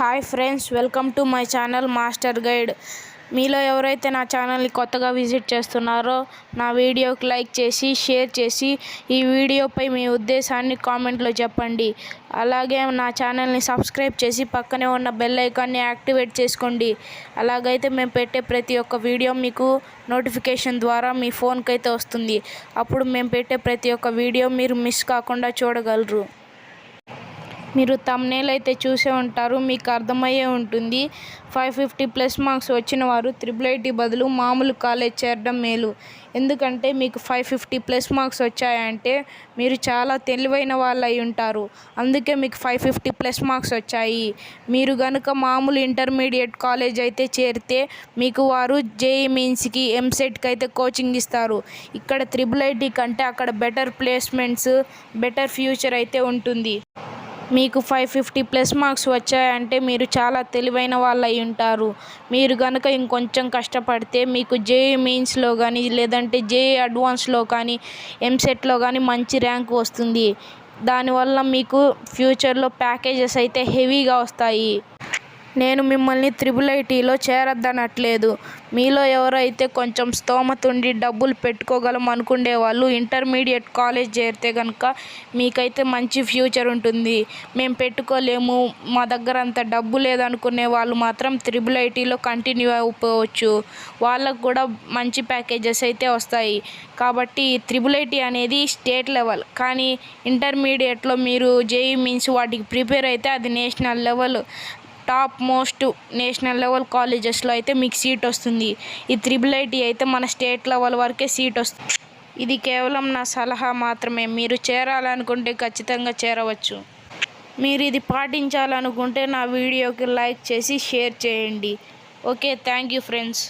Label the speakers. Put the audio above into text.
Speaker 1: Hi friends welcome to my channel master guide. మీలో ఎవరైతే నా ఛానల్ని కొత్తగా విజిట్ చేస్తున్నారో నా వీడియోకి లైక్ చేసి షేర్ చేసి ఈ వీడియోపై మీ ఉద్దేశాన్ని కామెంట్లో చెప్పండి. అలాగే నా ఛానల్ని సబ్స్క్రైబ్ చేసి పక్కనే ఉన్న బెల్ ఐకాన్ని యాక్టివేట్ చేసుకోండి. అలాగైతే మేము పెట్టే ప్రతి ఒక్క వీడియో మీకు నోటిఫికేషన్ ద్వారా మీ ఫోన్కి అయితే వస్తుంది. అప్పుడు మేము పెట్టే ప్రతి ఒక్క వీడియో మీరు మిస్ కాకుండా చూడగలరు. మీరు తమ్నేల్ అయితే చూసే ఉంటారు మీకు అర్థమయ్యే ఉంటుంది. ఫైవ్ ఫిఫ్టీ ప్లస్ మార్క్స్ వచ్చిన వారు త్రిబుల్ ఐటీ బదులు మామూలు కాలేజ్ చేరడం మేలు. ఎందుకంటే మీకు ఫైవ్ ఫిఫ్టీ ప్లస్ మార్క్స్ వచ్చాయంటే మీరు చాలా తెలివైన వాళ్ళు అయి ఉంటారు. అందుకే మీకు ఫైవ్ ఫిఫ్టీ ప్లస్ మార్క్స్ వచ్చాయి. మీరు కనుక మామూలు ఇంటర్మీడియట్ కాలేజ్ అయితే చేరితే మీకు వారు జేఈ మీన్స్కి ఎంసెట్కి అయితే కోచింగ్ ఇస్తారు. ఇక్కడ త్రిబుల్ ఐటీ కంటే అక్కడ బెటర్ ప్లేస్మెంట్స్ బెటర్ ఫ్యూచర్ అయితే ఉంటుంది. మీకు ఫైవ్ ఫిఫ్టీ ప్లస్ మార్క్స్ వచ్చాయంటే మీరు చాలా తెలివైన వాళ్ళు అయి ఉంటారు. మీరు కనుక ఇంకొంచెం కష్టపడితే మీకు జేఈ మెయిన్స్లో కానీ లేదంటే జేఈ అడ్వాన్స్లో కానీ ఎంసెట్లో కానీ మంచి ర్యాంక్ వస్తుంది. దానివల్ల మీకు ఫ్యూచర్లో ప్యాకేజెస్ అయితే హెవీగా వస్తాయి. నేను మిమ్మల్ని త్రిబుల్ ఐటీలో చేరద్దనట్లేదు. మీలో ఎవరైతే కొంచెం స్తోమత ఉండి డబ్బులు పెట్టుకోగలం అనుకునే వాళ్ళు ఇంటర్మీడియట్ కాలేజ్ చేరితే కనుక మీకైతే మంచి ఫ్యూచర్ ఉంటుంది. మేము పెట్టుకోలేము మా దగ్గర అంత డబ్బు లేదనుకునే వాళ్ళు మాత్రం త్రిబుల్ ఐటీలో కంటిన్యూ అయిపోవచ్చు. వాళ్ళకు కూడా మంచి ప్యాకేజెస్ అయితే వస్తాయి. కాబట్టి త్రిబుల్ ఐటీ అనేది స్టేట్ లెవెల్. కానీ ఇంటర్మీడియట్లో మీరు జేఈ మీన్స్ వాటికి ప్రిపేర్ అయితే అది national level. Top most national level కాలేజెస్లో అయితే మీకు సీట్ వస్తుంది. ఈ త్రిబుల్ ఐటీ అయితే మన స్టేట్ లెవెల్ వరకే సీట్ వస్తుంది. ఇది కేవలం నా సలహా మాత్రమే. మీరు చేరాలనుకుంటే ఖచ్చితంగా చేరవచ్చు. మీరు ఇది పాటించాలనుకుంటే నా వీడియోకి లైక్ చేసి షేర్ చేయండి. Okay thank you friends.